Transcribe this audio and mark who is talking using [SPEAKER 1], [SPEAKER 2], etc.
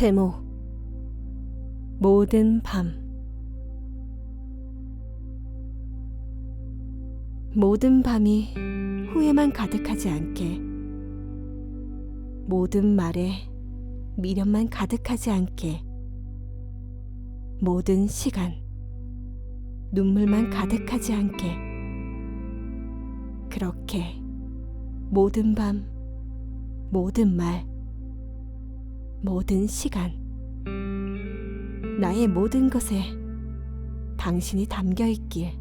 [SPEAKER 1] 제목 모든 밤. 모든 밤이 후회만 가득하지 않게 모든 말에 미련만 가득하지 않게 모든 시간 눈물만 가득하지 않게. 그렇게 모든 밤 모든 말 모든 시간. 나의 모든 것에 당신이 담겨 있길